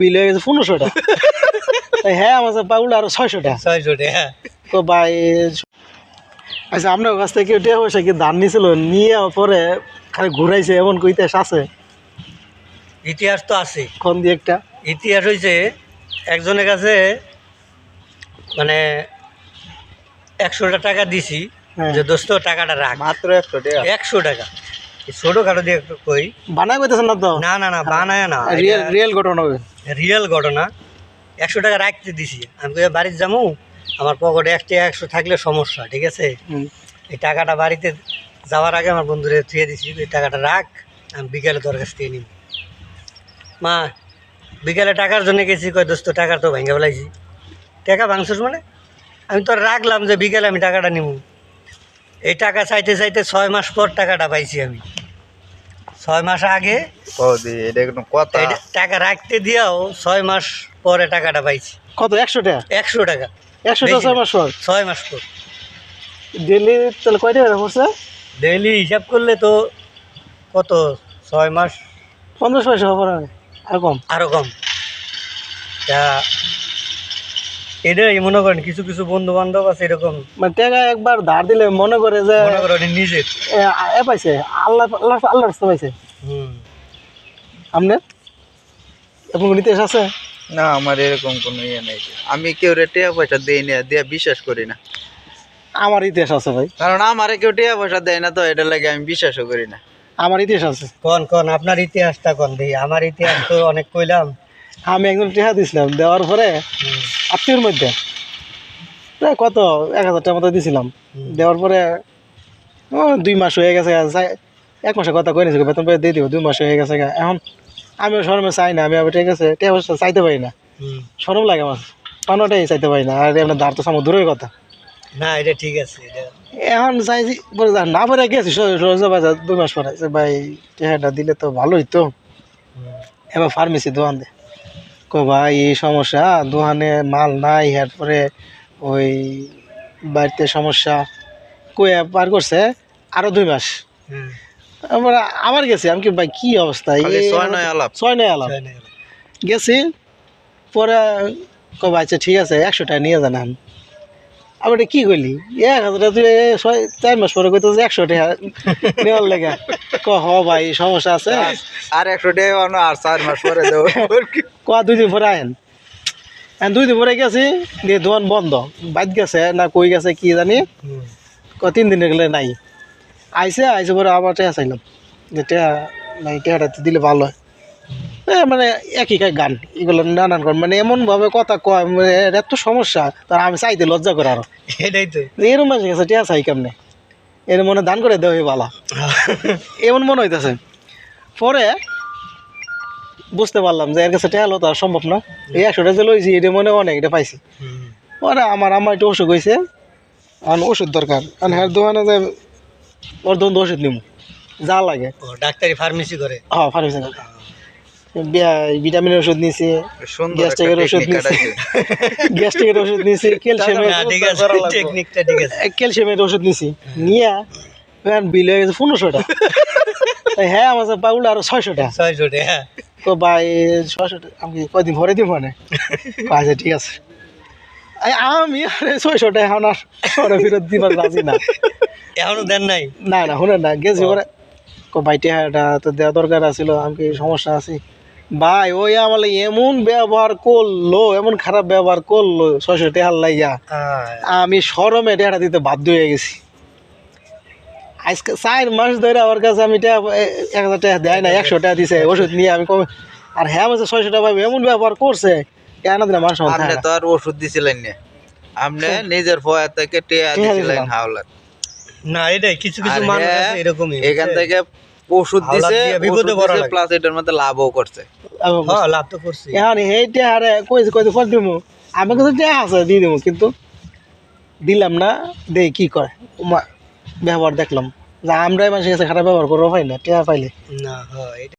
বিল হয়ে গেছে পনেরোশো টাকা তাই হ্যাঁ আমার পাউল আরও ছয়শো টাকা ছয়শো টাকা তো ভাই আচ্ছা আপনার কাছ থেকে টাকা পয়সা কি ধান নিয়েছিল নিয়ে পরে খালি ঘুরাইছে এমন কইতে আছে? ইতিহাস তো আছে। কোন দিয়ে একটা? ইতিহাস হয়েছে একজনের কাছে মানে একশোটা টাকা দিছি হ্যাঁ। যে দোস্ত টাকাটা রাখ। মাত্র একশো টাকা একশো টাকা। ছোটোখাটো দিয়ে কই। বানাই কইতেছেন না তো? না না না বানায় না। রিয়েল রিয়েল ঘটনা রিয়েল ঘটনা। একশো টাকা রাখতে দিছি। আমি কই বাড়িতে যাব আমার পকেটে একটা একশো থাকলে সমস্যা ঠিক আছে? এই টাকাটা বাড়িতে যাওয়ার আগে আমার বন্ধুরে থুয়ে দিছি এই টাকাটা রাখ আমি বিকেলে তোর কাছ থেকে নিব মা বিকেলে টাকার জন্য গেছি কয় দোস্ত টাকা তো ভেঙে ফেলাইছি। টাকা ভাঙছিস মানে? আমি তো রাখলাম যে বিকেলে আমি টাকাটা নিব এই টাকা চাইতে চাইতে ছয় মাস পর টাকাটা পাইছি আমি। ছয় মাস আগে কদি এটা কোনো কথা। টাকা রাখতে দিয়েও ছয় মাস পরে টাকাটা পাইছি। কত একশো টাকা? একশো টাকা। একশো টাকা ছয় মাস পর? ছয় মাস পর। ডেলি তাহলে কয় টাকা পড়ছে ডেইলি হিসাব করলে তো কত ছয় মাস? পঞ্চাশ পয়সা হবে না আর কম? আরও কম। তা এটাই মনে করেন কিছু কিছু বন্ধু বান্ধব আছে এরকম। মানে টাকা একবার ধার দিলে মনে করে যে মনে নিজের। এ, পাইছে আল্লাহ আল্লাহ আল্লাহ রাস্তা পাইছে। হুম। আপনি আপনার ইতিহাস আছে? না আমার এরকম কোনো ইয়ে নেই। আমি কেউ টাকা পয়সা দেই না দিয়ে বিশ্বাস করি না। আমার ইতিহাস আছে ভাই। কারণ আমারে কেউ টাকা পয়সা দেয় না তো এটা লাগে আমি বিশ্বাসও করি না। আমার ইতিহাস আছে। কোন কোন আপনার ইতিহাসটা কোন দিই আমার ইতিহাস তো অনেক কইলাম। আমি একজন টেহা দিছিলাম দেওয়ার পরে আত্মীয়র মধ্যে। প্রায় কত? এক হাজার টাকা মতো দিছিলাম। দেওয়ার পরে দুই মাস হয়ে গেছে এক মাসের কথা কয়ে নিয়েছি বেতন পেয়ে দিয়ে দিব দুই মাস হয়ে গেছে এখন আমি শরমে চাই না আমি আবার ঠিক আছে টেহা পয়সা চাইতে পারি না। সরম লাগে আমার। পানোটাই চাইতে পারি না আর এমনি ধার তো সামনে দূরের কথা। না এটা ঠিক আছে এখন চাইছি পরে না পরে গেছি রোজা বাজার দুই মাস পরে। ভাই টেহাটা দিলে তো ভালোই তো। এবার ফার্মেসি দোকান দে। কো ভাই এই সমস্যা দোকানে মাল নাই এরপরে ওই বাড়িতে সমস্যা। কয়ে পার করছে? আরও দুই মাস। হুম। আবার গেছি আমি কি ভাই কি অবস্থা? ছয় নয় আলাপ। ছয় নয় আলাপ। গেছি পরে কবে আচ্ছা ঠিক আছে একশো টাকা নিয়ে যান এখন আবার এটা কি করলি এক হাজার তুই ছয় চার মাস পরে কইতো একশো টাকা নেওয়ার লেগে। ভাই সমস্যা আছে? আর একশো না, আর চার মাস পরে দেবো। ক দুই দিন পরে এখন দুই দিন পরে গেছি দিয়ে দোকান বন্ধ। গেছে না কই গেছে কি জানি। ক তিন দিন গেলে নাই। আইসে আইসে পরে আবার টেয়া চাইলাম। যে টেয়া নাই টেয়াটা দিলে ভালো হয়। মানে একই গান। এগুলো নানান গান মানে এমনভাবে কথা কয় মানে এত সমস্যা তার আমি চাইতে লজ্জা করে আরও। এটাই তো। এরম মাসে গেছে টেয়া চাই কেমনে? এর মনে দান করে দেওয়া এমন মনে হইতেছে। পরে বুঝতে পারলাম যে এর কাছে টেয়া হলো তার সম্ভব না। এই একশোটা যে লইছি এটা মনে অনেক এটা পাইছি। ওরা আমার আমার একটু অসুখ হয়েছে আর ওষুধ দরকার। আর হ্যাঁ দোকানে যে ওর দোকান ওষুধ নিব যা লাগে। ডাক্তারি ফার্মেসি করে? হ্যাঁ ফার্মেসি ভিটামিনের ওষুধ একটা গ্যাস্ট্রিকের ওষুধ কাটাইছে। গ্যাস্ট্রিকের ওষুধ নিয়েছি ক্যালসিয়ামের না ঠিক আছে টেকনিকটা ঠিক আছে ক্যালসিয়ামের ওষুধ নিয়েছি নিয়ে বিল হয়ে গেছে পনেরোশো টাকা হ্যাঁ আমার পাউল আরও ছয়শো টাকা ছয়শো টাকা তো ভাই ছয়শো টাকা আমি কয়দিন ভরে দিব মানে? আচ্ছা ঠিক আছে। আমি আরে ছয়শো টাকা এখন আর ওরা ফেরত দিবার রাজি না। এখনও দেন নাই? না না শুনেন না গেছি কো ভাই টেহাটা তো দেওয়া দরকার আছিল আমি সমস্যা আছি? ভাই ওই আমার এমন ব্যবহার করল এমন খারাপ ব্যবহার করল ছয়শো টেহার লাইয়া আমি সরমে টেহাটা দিতে বাধ্য হয়ে গেছি। আজকে চার মাস ধরে আমার কাছে আমি টেহা এ- এক হাজার টাকা দেয় না একশো টাকা দিছে ওষুধ নিয়ে আমি কম আর হ্যাঁ বলছে ছয়শো টাকা ভাই এমন ব্যবহার করছে কেন দিন মানুষ আপনি না। তো আর ওষুধ দিছিলেন না। আপনি নিজের ভয় থেকে টেয়া দিছিলেন হাওলার না এটাই কিছু কিছু মানুষ হ্যাঁ, আছে এরকমই এখান থেকে ওষুধ দিছে দিয়ে বিপদে পড়া প্লাস এটার মধ্যে লাভও করছে। হ্যাঁ লাভ তো করছি। এখন এই টেহারে কইছে কইতে ফল আমার কাছে টেহা আছে দিয়ে দেবো কিন্তু দিলাম না দেই কি করে ব্যবহার দেখলাম। যে আমরাই মানুষের কাছে খারাপ ব্যবহার করব পাই না টেহা পাইলে। না হ্যাঁ।